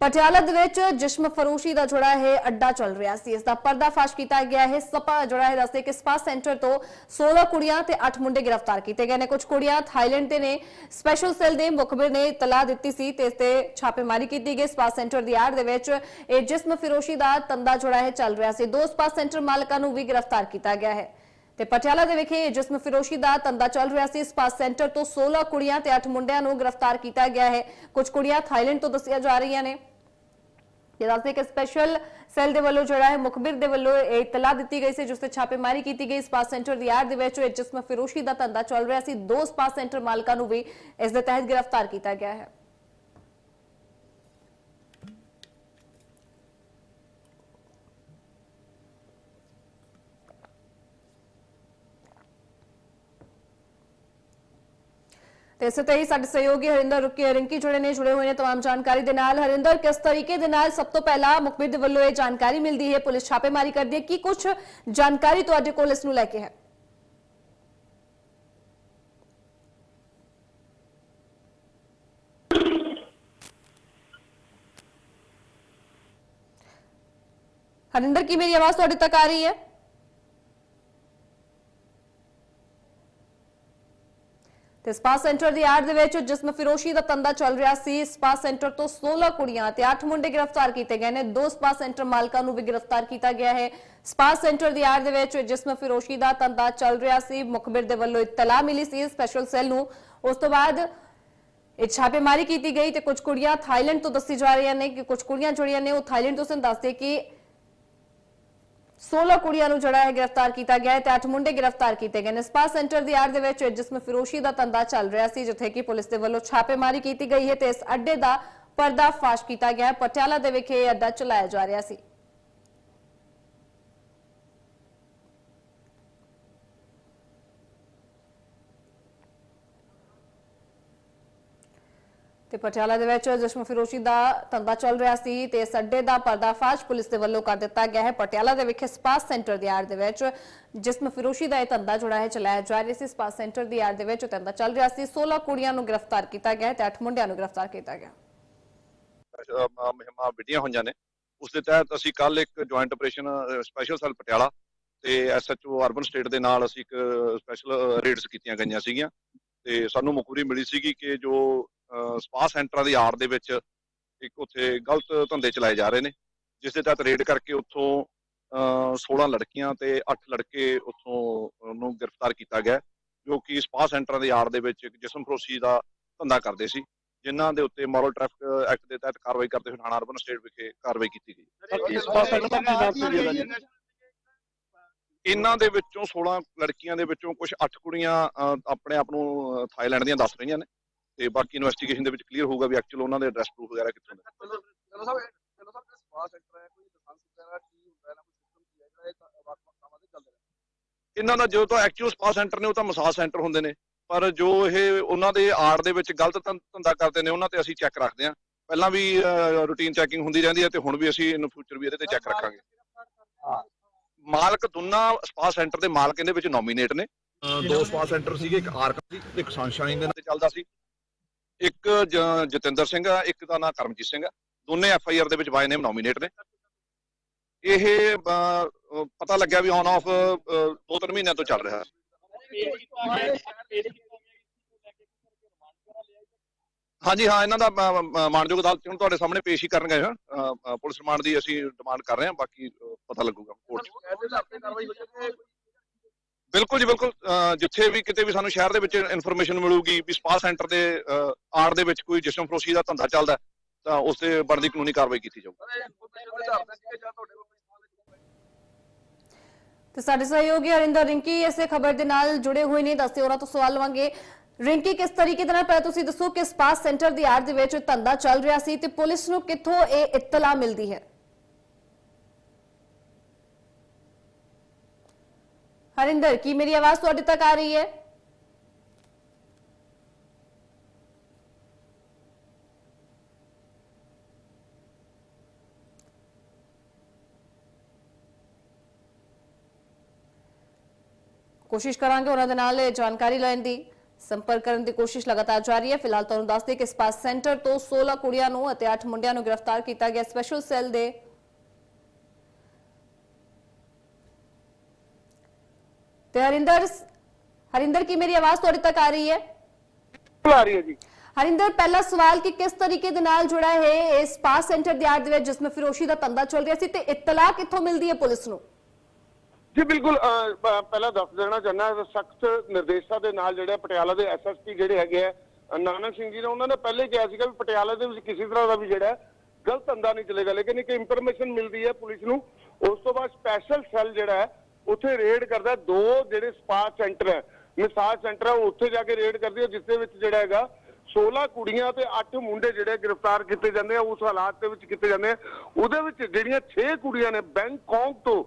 ਪਟਿਆਲਾ ਦੇ ਵਿੱਚ ਜਿਸਮ ਫਰੋਸ਼ੀ ਦਾ ਜਿਹੜਾ ਹੈ ਅੱਡਾ ਚੱਲ ਰਿਹਾ ਸੀ। ਇਸ ਦਾ ਪਰਦਾਫਾਸ਼ ਕੀਤਾ ਗਿਆ ਹੈ। ਸਪਾ ਜਿਹੜਾ ਹੈ ਦੱਸਦੇ ਕਿ ਸਪਾ ਸੈਂਟਰ ਤੋਂ 16 ਕੁੜੀਆਂ ਤੇ 8 ਮੁੰਡੇ ਗ੍ਰਿਫਤਾਰ ਕੀਤੇ ਗਏ ਨੇ। ਕੁਝ ਕੁੜੀਆਂ ਥਾਈਲੈਂਡ ਦੇ ਨੇ। ਸਪੈਸ਼ਲ ਸੈੱਲ ਦੇ ਮੁਖਬਰ ਨੇ ਇਤਲਾਹ ਦਿੱਤੀ ਸੀ ਤੇ ਇਸ ਤੇ ਛਾਪੇਮਾਰੀ ਕੀਤੀ ਗਈ। ਸਪਾ ਸੈਂਟਰ ਦੀ ਆੜ ਦੇ ਵਿੱਚ ਇਹ ਜਿਸਮ ਫਰੋਸ਼ੀ ਦਾ ਤੰਦਾ ਜਿਹੜਾ ਹੈ ਚੱਲ ਰਿਹਾ ਸੀ। ਦੋ ਸਪਾ ਸੈਂਟਰ ਮਾਲਕਾਂ ਨੂੰ ਵੀ ਗ੍ਰਿਫਤਾਰ ਕੀਤਾ ਗਿਆ ਹੈ। ਤੇ ਪਟਿਆਲਾ ਦੇ ਵਿਖੇ ਜਿਸਮ ਫਿਰੋਸ਼ੀ ਦਾ ਤੰਦਾ ਚੱਲ ਰਿਹਾ ਸੀ। ਸਪਾ ਸੈਂਟਰ ਤੋਂ 16 ਕੁੜੀਆਂ ਤੇ 8 ਮੁੰਡਿਆਂ ਨੂੰ ਗ੍ਰਿਫਤਾਰ ਕੀਤਾ ਗਿਆ ਹੈ। ਕੁਝ ਕੁੜੀਆਂ ਥਾਈਲੈਂਡ ਤੋਂ ਦੱਸੀਆਂ ਜਾ ਰਹੀਆਂ ਨੇ। ਇਹ ਦੱਸਦੇ ਕਿ ਸਪੈਸ਼ਲ ਸੈੱਲ ਦੇ ਵੱਲੋਂ ਜਿਹੜਾ ਹੈ, ਮੁਖਬਰ ਦੇ ਵੱਲੋਂ ਇਹ ਇਤਲਾਹ ਦਿੱਤੀ ਗਈ ਸੀ ਜਿਸ ਤੇ ਛਾਪੇਮਾਰੀ ਕੀਤੀ ਗਈ। ਸਪਾ ਸੈਂਟਰ ਦੀ ਆੜ ਦੇ ਵਿੱਚ ਇਹ ਜਿਸਮ ਫਿਰੋਸ਼ੀ ਦਾ ਧੰਦਾ ਚੱਲ ਰਿਹਾ ਸੀ। ਦੋ ਸਪਾ ਸੈਂਟਰ ਮਾਲਕਾਂ ਨੂੰ ਵੀ ਇਸ ਦੇ ਤਹਿਤ ਗ੍ਰਿਫਤਾਰ ਕੀਤਾ ਗਿਆ ਹੈ। ਤੇ ਇਸੇ ਤਰ੍ਹਾਂ ਹੀ ਸਾਡੇ ਸਹਿਯੋਗੀ ਹਰਿੰਦਰ ਰੁਕੀ ਰਿੰਕੀ ਜੁੜੇ ਨੇ ਜੁੜੇ ਹੋਏ ਨੇ तमाम ਜਾਣਕਾਰੀ ਦੇ ਨਾਲ ਹਰਿੰਦਰ ਕਿਸ ਤਰੀਕੇ ਦੇ ਨਾਲ ਸਭ ਤੋਂ ਪਹਿਲਾਂ ਮੁਖਬਰ ਦੇ ਵੱਲੋਂ ਇਹ ਜਾਣਕਾਰੀ ਮਿਲਦੀ ਹੈ ਪੁਲਿਸ ਛਾਪੇਮਾਰੀ ਕਰਦੀ ਹੈ ਕੀ ਕੁਝ ਜਾਣਕਾਰੀ ਤੁਹਾਡੇ ਕੋਲ ਇਸ ਨੂੰ ਲੈ ਕੇ ਹੈ ਹਰਿੰਦਰ ਕੀ ਮੇਰੀ ਆਵਾਜ਼ ਤੁਹਾਡੇ ਤੱਕ ਆ ਰਹੀ ਹੈ ਤੇ ਸਪਾ ਸੈਂਟਰ ਦੀ ਆੜ ਦੇ ਵਿੱਚ ਜਿਸਮ ਫਿਰੋਸ਼ੀ ਦਾ ਤੰਦਾ ਚੱਲ ਰਿਹਾ ਸੀ, ਸਪਾ ਸੈਂਟਰ ਤੋਂ 16 ਕੁੜੀਆਂ ਤੇ 8 ਮੁੰਡੇ ਗ੍ਰਿਫਤਾਰ ਕੀਤੇ ਗਏ ਨੇ। ਦੋ ਸਪਾ ਸੈਂਟਰ ਮਾਲਕਾਂ ਨੂੰ ਵੀ ਗ੍ਰਿਫਤਾਰ ਕੀਤਾ ਗਿਆ ਹੈ। ਸਪਾ ਸੈਂਟਰ ਦੀ ਆੜ ਦੇ ਵਿੱਚ ਜਿਸਮ ਫਿਰੋਸ਼ੀ ਦਾ ਤੰਦਾ ਚੱਲ ਰਿਹਾ ਸੀ। ਮੁਖਬਰ ਦੇ ਵੱਲੋਂ ਇਤਲਾਹ ਮਿਲੀ ਸੀ ਸਪੈਸ਼ਲ ਸੈੱਲ ਨੂੰ। ਉਸ ਤੋਂ ਬਾਅਦ ਇਹ ਛਾਪੇਮਾਰੀ ਕੀਤੀ ਗਈ ਤੇ ਕੁਝ ਕੁੜੀਆਂ ਥਾਈਲੈਂਡ ਤੋਂ ਦੱਸੀ ਜਾ ਰਹੀਆਂ ਨੇ ਕਿ ਕੁਝ ਕੁੜੀਆਂ ਜਿਹੜੀਆਂ ਨੇ ਉਹ ਥਾਈਲੈਂਡ ਤੋਂ ਸਨ ਦੱਸਦੇ ਕਿ 16 ਕੁੜੀਆਂ ਨੂੰ ਜਿਹੜਾ ਹੈ ਗ੍ਰਿਫਤਾਰ ਕੀਤਾ ਗਿਆ ਹੈ ਤੇ 8 ਮੁੰਡੇ ਗ੍ਰਿਫਤਾਰ ਕੀਤੇ ਗਏ ਨੇ। ਸਪਾ ਸੈਂਟਰ ਦੀ ਆੜ ਦੇ ਵਿੱਚ ਜਿਸਮ ਫਿਰੋਸ਼ੀ ਦਾ ਧੰਦਾ ਚੱਲ ਰਿਹਾ ਸੀ, ਜਿੱਥੇ ਕਿ ਪੁਲਿਸ ਦੇ ਵੱਲੋਂ ਛਾਪੇਮਾਰੀ ਕੀਤੀ ਗਈ ਹੈ ਤੇ ਇਸ ਅੱਡੇ ਦਾ ਪਰਦਾਫਾਸ਼ ਕੀਤਾ ਗਿਆ ਹੈ। ਪਟਿਆਲਾ ਦੇ ਵਿਖੇ ਇਹ ਅੱਡਾ ਚਲਾਇਆ ਜਾ ਰਿਹਾ ਸੀ। ਤੇ ਪਟਿਆਲਾ ਦੇ ਵਿੱਚ ਜਿਸਮ ਫਿਰੋਸ਼ੀ ਦਾ ਧੰਦਾ ਚੱਲ ਰਿਹਾ ਸੀ ਤੇ ਇਸ ਅੱਡੇ ਦਾ ਪਰਦਾਫਾਸ਼ ਪੁਲਿਸ ਦੇ ਵੱਲੋਂ ਕਰ ਦਿੱਤਾ ਗਿਆ ਹੈ। ਪਟਿਆਲਾ ਦੇ ਵਿਖੇ ਸਪਾ ਸੈਂਟਰ ਦੀ ਆੜ ਦੇ ਵਿੱਚ ਜਿਸਮ ਫਿਰੋਸ਼ੀ ਦਾ ਇਹ ਧੰਦਾ ਜਿਹੜਾ ਹੈ ਚਲਾਇਆ ਜਾ ਰਿਹਾ ਸੀ। ਸਪਾ ਸੈਂਟਰ ਦੀ ਆੜ ਦੇ ਵਿੱਚ ਧੰਦਾ ਚੱਲ ਰਿਹਾ ਸੀ। 16 ਕੁੜੀਆਂ ਨੂੰ ਗ੍ਰਿਫਤਾਰ ਕੀਤਾ ਗਿਆ ਤੇ 8 ਮੁੰਡਿਆਂ ਨੂੰ ਗ੍ਰਿਫਤਾਰ ਕੀਤਾ ਗਿਆ। ਅਹ ਮੁਹਿੰਮਾਂ ਹੋਈਆਂ ਨੇ। ਉਸ ਦੇ ਤਹਿਤ ਅਸੀਂ ਕੱਲ ਇੱਕ joint operation special cell Patiala ਤੇ ਐਸਐਚਓ ਅਰਬਨ ਸਟੇਟ ਦੇ ਨਾਲ ਅਸੀਂ ਇੱਕ ਸਪੈਸ਼ਲ ਰੇਡਸ ਕੀਤੀਆਂ ਗਈਆਂ ਸੀਗੀਆਂ। ਤੇ ਸਾਨੂੰ ਮੁਖਬਰੀ ਮਿਲੀ ਸੀਗੀ ਕਿ ਜੋ ਸਪਾ ਸੈਂਟਰਾਂ ਦੀ ਆੜ ਦੇ ਵਿੱਚ ਇੱਕ ਉੱਥੇ ਗਲਤ ਧੰਦੇ ਚਲਾਏ ਜਾ ਰਹੇ ਨੇ ਜਿਸ ਦੇ ਤਹਿਤ ਰੇਡ ਕਰਕੇ ਉੱਥੋਂ ਅਹ 16 ਲੜਕੀਆਂ ਤੇ 8 ਲੜਕੇ ਉੱਥੋਂ ਨੂੰ ਗ੍ਰਿਫਤਾਰ ਕੀਤਾ ਗਿਆ ਜੋ ਕਿ ਸਪਾ ਸੈਂਟਰਾਂ ਦੀ ਆੜ ਦੇ ਵਿੱਚ ਇੱਕ ਜਿਸਮ ਫਰੋਸ਼ੀ ਦਾ ਧੰਦਾ ਕਰਦੇ ਸੀ ਜਿਨ੍ਹਾਂ ਦੇ ਉੱਤੇ ਮੋਰਲ ਟ੍ਰੈਫਿਕ ਐਕਟ ਦੇ ਤਹਿਤ ਕਾਰਵਾਈ ਕਰਦੇ ਹੋਏ ਥਾਣਾ ਅਰਬਨ ਸਟੇਟ ਵਿਖੇ ਕਾਰਵਾਈ ਕੀਤੀ ਗਈ। ਇਸ ਪਾਸੇ ਦਾ ਕੀ ਨਾਮ ਸੀ ਇਹਦਾ ਜੀ? ਇਹਨਾਂ ਦੇ ਵਿੱਚੋਂ 16 ਲੜਕੀਆਂ ਦੇ ਵਿੱਚੋਂ ਕੁਝ 8 ਕੁੜੀਆਂ ਆਪਣੇ ਆਪ ਨੂੰ ਥਾਈਲੈਂਡ ਦੀਆਂ ਦੱਸ ਰਹੀਆਂ ਨੇ। ਤੇ ਬਾਕੀ ਇਨਵੈਸਟੀਗੇਸ਼ਨ ਦੇ ਵਿੱਚ ਕਲੀਅਰ ਹੋਊਗਾ ਵੀ ਐਕਚੁਅਲ ਉਹਨਾਂ ਦੇ ਐਡਰੈਸ ਪ੍ਰੂਫ ਵਗੈਰਾ ਕਿੱਥੋਂ ਨੇ ਚਲੋ ਸਾਹਿਬ ਚਲੋ ਸਾਹਿਬ ਸਪਾ ਸੈਂਟਰ ਹੈ ਕੋਈ ਲਾਇਸੈਂਸ ਵਗੈਰਾ ਕੀ ਹੁੰਦਾ ਹੈ ਨਾ ਕੋਈ ਸਿਸਟਮ ਕੀ ਹੈ ਜਿਹੜਾ ਇਹ ਵਾਕ ਕਾਮਾਂ ਦੇ ਚੱਲਦੇ ਇਹਨਾਂ ਦਾ ਜੋ ਤਾਂ ਐਕਚੁਅਲ ਸਪਾ ਸੈਂਟਰ ਨੇ ਉਹ ਤਾਂ ਮਸਾਜ ਸੈਂਟਰ ਹੁੰਦੇ ਨੇ ਪਰ ਜੋ ਇਹ ਉਹਨਾਂ ਦੇ ਆੜ ਦੇ ਵਿੱਚ ਗਲਤ ਧੰਦਾ ਕਰਦੇ ਨੇ ਉਹਨਾਂ ਤੇ ਅਸੀਂ ਚੈੱਕ ਰੱਖਦੇ ਹਾਂ। ਪਹਿਲਾਂ ਵੀ ਰੂਟੀਨ ਚੈਕਿੰਗ ਹੁੰਦੀ ਰਹਿੰਦੀ ਹੈ ਤੇ ਹੁਣ ਵੀ ਅਸੀਂ ਇਨ ਫਿਊਚਰ ਵੀ ਇਹਦੇ ਤੇ ਚੈੱਕ ਰੱਖਾਂਗੇ। ਮਾਲਕ ਦੋਨਾਂ ਸਪਾ ਸੈਂਟਰ ਦੇ ਮਾਲਕ ਇਹਦੇ ਵਿੱਚ ਨੋਮੀਨੇਟ ਨੇ। ਦੋ ਸਪਾ ਸੈਂਟਰ ਸੀਗੇ ਇੱਕ ਆਰਕ ਸੀ ਇੱਕ ਸਨਸ਼ਾਈਨ ਦੇ ਨਾਂ ਤੇ ਚੱਲਦਾ ਸੀ। ਇੱਕ ਜ- ਜਤਿੰਦਰ ਸਿੰਘ ਆ ਇੱਕ ਦਾ ਨਾਂ ਕਰਮਜੀਤ ਸਿੰਘ ਆ। ਦੋਨੇ ਐਫ ਆਈ ਆਰ ਦੇ ਵਿੱਚ ਬਾਈ ਨੇਮ ਨੋਮੀਨੇਟ ਨੇ। ਇਹ ਅਹ, ਅਹ, ਪਤਾ ਲੱਗਿਆ ਵੀ ਔਨ ਆਫ ਦੋ ਤਿੰਨ ਮਹੀਨਿਆਂ ਤੋਂ ਚੱਲ ਰਿਹਾ। ਹਾਂਜੀ ਹਾਂ ਇਹਨਾਂ ਦਾ ਮ- ਮ- ਮਾਣਯੋਗ ਅਦਾਲਤ 'ਚ ਹੁਣ ਤੁਹਾਡੇ ਸਾਹਮਣੇ ਪੇਸ਼ ਹੀ ਕਰਨ ਗਏ ਹਾਂ। ਅਹ, ਅਹ, ਪੁਲਿਸ ਰਿਮਾਂਡ ਦੀ ਅਸੀਂ ਡਿਮਾਂਡ ਕਰ ਰਹੇ ਹਾਂ ਬਾਕੀ ਅਹ, ਪਤਾ ਲੱਗੂਗਾ ਕੋਰਟ 'ਚ ਐਸੇ ਦਾ ਆਪੇ ਕਾਰਵਾਈ ਹੋ ਜਾਵੇ ਬਿਲਕੁਲ ਜੀ, ਬਿਲਕੁਲ ਜਿੱਥੇ ਵੀ ਕਿਤੇ ਵੀ ਸਾਨੂੰ ਸ਼ਹਿਰ ਦੇ ਵਿੱਚ ਇਨਫੋਰਮੇਸ਼ਨ ਮਿਲੂਗੀ ਵੀ ਸਪਾ ਸੈਂਟਰ ਦੇ ਆੜ ਦੇ ਵਿੱਚ ਕੋਈ ਜਿਸਮ ਫਰੋਸ਼ੀ ਦਾ ਧੰਦਾ ਚੱਲਦਾ ਤਾਂ ਉਸ ਤੇ ਬਣਦੀ ਕਾਨੂੰਨੀ ਕਾਰਵਾਈ ਕੀਤੀ ਜਾਊਗੀ। ਤੇ ਸਾਡੇ ਸਹਿਯੋਗੀ ਹਰਿੰਦਰ ਰਿੰਕੀ ਇਸੇ ਖਬਰ ਦੇ ਨਾਲ ਜੁੜੇ ਹੋਏ ਨੇ ਦੱਸਦੇ ਉਹਨਾਂ ਤੋਂ ਸਵਾਲ ਲਵਾਂਗੇ। ਰਿੰਕੀ, ਕਿਸ ਤਰੀਕੇ ਦੇ ਨਾਲ ਪਹਿਲਾਂ ਤੁਸੀਂ ਦੱਸੋ ਕਿ ਸਪਾ ਸੈਂਟਰ ਦੀ ਆੜ ਦੇ ਵਿੱਚ ਧੰਦਾ ਚੱਲ ਰਿਹਾ ਸੀ ਤੇ ਪੁਲਿਸ ਨੂੰ ਕਿੱਥੋਂ ਇਹ ਇਤਲਾ ਮਿਲਦੀ ਹੈ? ਹਰਿੰਦਰ, ਕੀ ਮੇਰੀ ਆਵਾਜ਼ ਤੁਹਾਡੇ ਤੱਕ ਆ ਰਹੀ ਹੈ? ਕੋਸ਼ਿਸ਼ ਕਰਾਂਗੇ ਉਹਨਾਂ ਦੇ ਨਾਲ ਜਾਣਕਾਰੀ ਲੈਣ ਦੀ, ਸੰਪਰਕ ਕਰਨ ਦੀ ਕੋਸ਼ਿਸ਼ ਲਗਾਤਾਰ ਜਾਰੀ ਹੈ। ਫਿਲਹਾਲ ਤੁਹਾਨੂੰ ਦੱਸਦੇ ਕਿ ਸਪਾ ਸੈਂਟਰ ਤੋਂ 16 ਕੁੜੀਆਂ ਨੂੰ ਅਤੇ 8 ਮੁੰਡਿਆਂ ਨੂੰ ਗ੍ਰਿਫਤਾਰ ਕੀਤਾ ਗਿਆ। ਸਪੈਸ਼ਲ ਸੈੱਲ ਦੇ ਤੇ ਹਰਿੰਦਰ ਹਰਿੰਦਰ ਕੀ ਮੇਰੀ ਆਵਾਜ਼ ਤੁਹਾਡੇ ਤੱਕ ਆ ਰਹੀ ਹੈ? ਆ ਰਹੀ ਹੈ ਜੀ। ਹਰਿੰਦਰ ਪਹਿਲਾ ਸਵਾਲ ਕਿ ਕਿਸ ਤਰੀਕੇ ਦੇ ਨਾਲ ਜੁੜਾ ਹੈ ਇਹ ਸਪਾ ਸੈਂਟਰ ਦੇ ਆੜ ਦੇ ਵਿੱਚ ਜਿਸमें ਫਿਰੋਸ਼ੀ ਦਾ ਧੰਦਾ ਚੱਲ ਰਿਹਾ ਸੀ ਤੇ ਇਤਲਾਹ ਕਿੱਥੋਂ ਮਿਲਦੀ ਹੈ ਪੁਲਿਸ ਨੂੰ? ਜੀ ਬਿਲਕੁਲ ਅਹ, ਪ- ਪਹਿਲਾਂ ਦੱਸ ਦੇਣਾ ਚਾਹੁੰਦਾ ਸਖਤ ਨਿਰਦੇਸ਼ਾਂ ਦੇ ਨਾਲ ਜਿਹੜੇ ਪਟਿਆਲਾ ਦੇ ਐਸਐਸਪੀ ਜਿਹੜੇ ਹੈਗੇ ਆ ਅ, ਨਾਨਕ ਸਿੰਘ ਜੀ ਨੇ ਉਹਨਾਂ ਨੇ ਪਹਿਲੇ ਕਿਹਾ ਸੀਗਾ ਵੀ ਪਟਿਆਲਾ ਦੇ ਵਿੱਚ ਕਿਸੇ ਤਰ੍ਹਾਂ ਦਾ ਵੀ ਜਿਹੜਾ ਹੈ, ਗਲਤ ਧੰਦਾ ਨਹੀਂ ਚੱਲੇਗਾ ਲੇਕਿਨ ਇੱਕ ਇਨਫੋਰਮੇਸ਼ਨ ਮਿਲਦੀ ਹੈ ਪੁਲਿਸ ਨੂੰ। ਉਸ ਤੋਂ ਬਾਅਦ ਸਪੈਸ਼ਲ ਸੈੱਲ ਜਿਹੜਾ ਹੈ ਉੱਥੇ ਰੇਡ ਕਰਦਾ, ਦੋ ਜਿਹੜੇ ਸਪਾ ਸੈਂਟਰ ਹੈ ਮਸਾਜ ਸੈਂਟਰ ਹੈ, ਉਹ ਉੱਥੇ ਜਾ ਕੇ ਰੇਡ ਕਰਦੀ ਹੈ, ਜਿਸ ਦੇ ਵਿੱਚ ਜਿਹੜਾ ਹੈਗਾ 16 ਕੁੜੀਆਂ ਤੇ 8 ਮੁੰਡੇ ਜਿਹੜੇ ਗ੍ਰਿਫਤਾਰ ਕੀਤੇ ਜਾਂਦੇ ਆ, ਉਸ ਹਾਲਾਤ ਦੇ ਵਿੱਚ ਕੀਤੇ ਜਾਂਦੇ ਆ। ਉਹਦੇ ਵਿੱਚ ਜਿਹੜੀਆਂ 6 ਕੁੜੀਆਂ ਨੇ, ਬੈਂਕਾਕ ਤੋਂ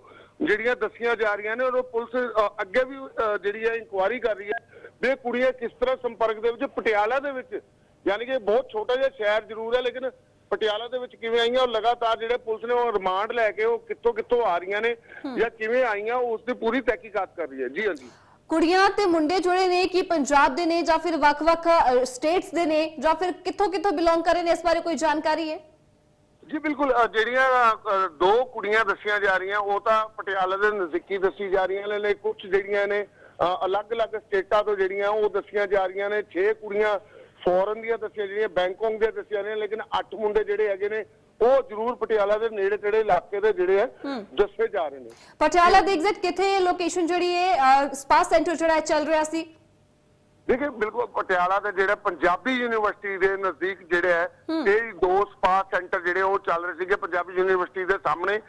ਜਿਹੜੀਆਂ ਦੱਸੀਆਂ ਜਾ ਰਹੀਆਂ ਨੇ, ਔਰ ਪੁਲਿਸ ਅੱਗੇ ਵੀ ਜਿਹੜੀ ਹੈ ਇਨਕੁਆਇਰੀ ਕਰ ਰਹੀ ਹੈ ਵੀ ਇਹ ਕੁੜੀਆਂ ਕਿਸ ਤਰ੍ਹਾਂ ਸੰਪਰਕ ਦੇ ਵਿੱਚ, ਪਟਿਆਲਾ ਦੇ ਵਿੱਚ, ਯਾਨੀ ਕਿ ਬਹੁਤ ਛੋਟਾ ਜਿਹਾ ਸ਼ਹਿਰ ਜ਼ਰੂਰ ਹੈ, ਲੇਕਿਨ ਪਟਿਆਲਾ ਦੇ ਵਿੱਚ ਕਿਵੇਂ ਆਈਆਂ ਉਹ ਲਗਾਤਾਰ ਜਿਹੜੇ ਪੁਲਿਸ ਨੇ ਉਹ ਰਿਮਾਂਡ ਲੈ ਕੇ ਉਹ ਕਿੱਥੋਂ ਕਿੱਥੋਂ ਆ ਰਹੀਆਂ ਨੇ ਜਾਂ ਕਿਵੇਂ ਆਈਆਂ ਉਸ ਦੀ ਪੂਰੀ ਤਹਿਕੀਕਾਤ ਕਰ ਰਹੀ ਹੈ। ਜੀ ਹਾਂਜੀ। ਕੁੜੀਆਂ ਤੇ ਮੁੰਡੇ ਜੁੜੇ ਨੇ ਕਿ ਪੰਜਾਬ ਦੇ ਨੇ ਜਾਂ ਫਿਰ ਵੱਖ-ਵੱਖ ਸਟੇਟਸ ਦੇ ਨੇ ਜਾਂ ਫਿਰ ਕਿੱਥੋਂ ਕਿੱਥੋਂ ਬਿਲੋਂਗ ਕਰ ਰਹੇ ਨੇ ਇਸ ਬਾਰੇ ਕੋਈ ਜਾਣਕਾਰੀ ਹੈ? ਜੀ ਬਿਲਕੁਲ ਜਿਹੜੀਆਂ ਦੋ ਕੁੜੀਆਂ ਦੱਸੀਆਂ ਜਾ ਰਹੀਆਂ ਉਹ ਤਾਂ ਪਟਿਆਲਾ ਦੇ ਨਜ਼ਦੀਕੀ ਦੱਸੀ ਜਾ ਰਹੀਆਂ ਨੇ ਕੁਝ ਜਿਹੜੀਆਂ ਨੇ ਅਲੱਗ-ਅਲੱਗ ਸਟੇਟਾਂ ਤੋਂ ਜਿਹੜੀਆਂ ਉਹ ਦੱਸੀਆਂ ਜਾ ਰਹੀਆਂ ਨੇ 6 ਕੁੜੀਆਂ ਫੋਰਨ ਦੀਆਂ ਦੱਸੀਆਂ ਜਿਹੜੀਆਂ ਬੈਂਕਾਕ ਦੀਆਂ ਦੱਸੀਆਂ ਨੇ ਲੇਕਿਨ 8 ਮੁੰਡੇ ਜਿਹੜੇ ਹੈਗੇ ਨੇ ਉਹ ਜ਼ਰੂਰ ਪਟਿਆਲਾ ਦੇ ਨੇੜੇ ਤੇੜੇ ਇਲਾਕੇ ਦੇ ਜਿਹੜੇ ਆ ਦੱਸੇ ਜਾ ਰਹੇ ਨੇ। ਪਟਿਆਲਾ ਦੇ ਐਗਜ਼ੈਕਟ ਕਿੱਥੇ ਲੋਕੇਸ਼ਨ ਜਿਹੜੀ ਹੈ ਸਪਾ ਸੈਂਟਰ ਜਿਹੜਾ ਹੈ ਚੱਲ ਰਿਹਾ ਸੀ? ਦੇਖੇ ਬਿਲਕੁਲ ਪਟਿਆਲਾ ਦੇ ਜਿਹੜੇ ਪੰਜਾਬੀ ਯੂਨੀਵਰਸਿਟੀ ਦੇ ਨਜ਼ਦੀਕ ਜਿਹੜੇ ਹੈ ਇਹ ਦੋ ਸਪਾ ਸੈਂਟਰ ਜਿਹੜੇ ਉਹ ਚੱਲ ਰਹੇ ਸੀਗੇ ਪੰਜਾਬੀ ਯੂਨੀਵਰਸਿਟੀ ਦੇ ਸਾਹਮਣੇ।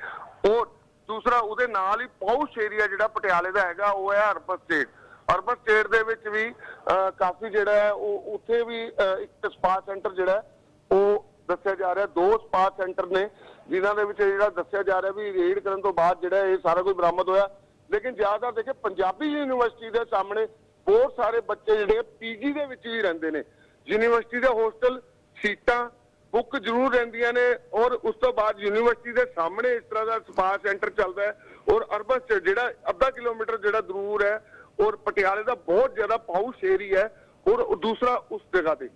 ਉਹ ਦੂਸਰਾ ਉਹਦੇ ਨਾਲ ਹੀ ਪੌਸ਼ ਏਰੀਆ ਜਿਹੜਾ ਪਟਿਆਲੇ ਦਾ ਹੈਗਾ ਉਹ ਹੈ ਅਰਬਨ ਸਟੇਟ ਅਰਬਨ ਸਟੇਟ ਦੇ ਵਿੱਚ ਵੀ ਅਹ, ਕਾਫੀ ਜਿਹੜਾ ਹੈ ਉਹ ਉੱਥੇ ਵੀ ਇੱਕ ਸਪਾ ਸੈਂਟਰ ਜਿਹੜਾ ਉਹ ਦੱਸਿਆ ਜਾ ਰਿਹਾ। ਦੋ ਸਪਾ ਸੈਂਟਰ ਨੇ ਜਿਨ੍ਹਾਂ ਦੇ ਵਿੱਚ ਜਿਹੜਾ ਦੱਸਿਆ ਜਾ ਰਿਹਾ ਵੀ ਰੇਡ ਕਰਨ ਤੋਂ ਬਾਅਦ ਜਿਹੜਾ ਇਹ ਸਾਰਾ ਕੁਝ ਬਰਾਮਦ ਹੋਇਆ। ਲੇਕਿਨ ਜ਼ਿਆਦਾਤਰ ਦੇਖੇ ਪੰਜਾਬੀ ਯੂਨੀਵਰਸਿਟੀ ਦੇ ਸਾਹਮਣੇ ਬਹੁਤ ਸਾਰੇ ਬੱਚੇ ਜਿਹੜੇ ਪੀਜੀ ਦੇ ਵਿੱਚ ਵੀ ਰਹਿੰਦੇ ਨੇ। ਯੂਨੀਵਰਸਿਟੀ ਦੇ ਹੋਸਟਲ ਸੀਟਾਂ ਬੁੱਕ ਜ਼ਰੂਰ ਰਹਿੰਦੀਆਂ ਨੇ ਔਰ ਉਸ ਤੋਂ ਬਾਅਦ ਯੂਨੀਵਰਸਿਟੀ ਦੇ ਸਾਹਮਣੇ ਇਸ ਤਰ੍ਹਾਂ ਦਾ ਸਪਾ ਸੈਂਟਰ ਚੱਲਦਾ ਹੈ ਔਰ ਅਰਬਨ ਸਟੇਟ ਜਿਹੜਾ ਅੱਧਾ ਕਿਲੋਮੀਟਰ ਜਿਹੜਾ ਦੂਰ ਹੈ ਔਰ ਪਟਿਆਲੇ ਦਾ ਬਹੁਤ ਜ਼ਿਆਦਾ ਪਾਊਸ ਏਰੀਆ ਹੈ ਔਰ ਦੂਸਰਾ ਉਸ ਜਗ੍ਹਾ ਤੇ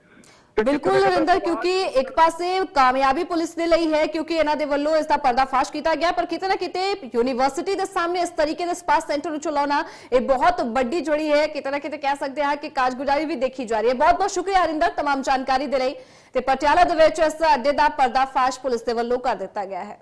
ਤੇ ਬਿਲਕੁਲ ਜਿੱਥੇ ਹਰਿੰਦਰ ਤੱਕ ਕਿਉਂਕਿ ਇੱਕ ਪਾਸੇ ਕਾਮਯਾਬੀ ਪੁਲਿਸ ਦੇ ਲਈ ਹੈ ਕਿਉਂਕਿ ਇਹਨਾਂ ਦੇ ਵੱਲੋਂ ਇਸ ਦਾ ਪਰਦਾਫਾਸ਼ ਕੀਤਾ ਗਿਆ ਪਰ ਕਿਤੇ ਨਾ ਕਿਤੇ ਯੂਨੀਵਰਸਿਟੀ ਦੇ ਸਾਹਮਣੇ ਇਸ ਤਰੀਕੇ ਦੇ ਸਪਾ ਸੈਂਟਰ ਨੂੰ ਚਲਾਉਣਾ ਇਹ ਬਹੁਤ ਵੱਡੀ ਜੋੜੀ ਹੈ ਕਿਤੇ ਨਾ ਕਿਤੇ ਕਹਿ ਸਕਦੇ ਹਾਂ ਕਿ ਕਾਰਜਗੁਜ਼ਾਰੀ ਵੀ ਦੇਖੀ ਜਾ ਰਹੀ ਹੈ ਬਹੁਤ ਬਹੁਤ ਸ਼ੁਕਰੀਆ ਹਰਿੰਦਰ तमाम ਜਾਣਕਾਰੀ ਦੇ ਲਈ ਤੇ ਪਟਿਆਲਾ ਦੇ ਵਿੱਚ ਇਸ ਅੱਡੇ ਦਾ ਪਰਦਾਫਾਸ਼ ਪੁਲਿਸ ਦੇ ਵੱਲੋਂ ਕਰ ਦਿੱਤਾ ਗਿਆ ਹੈ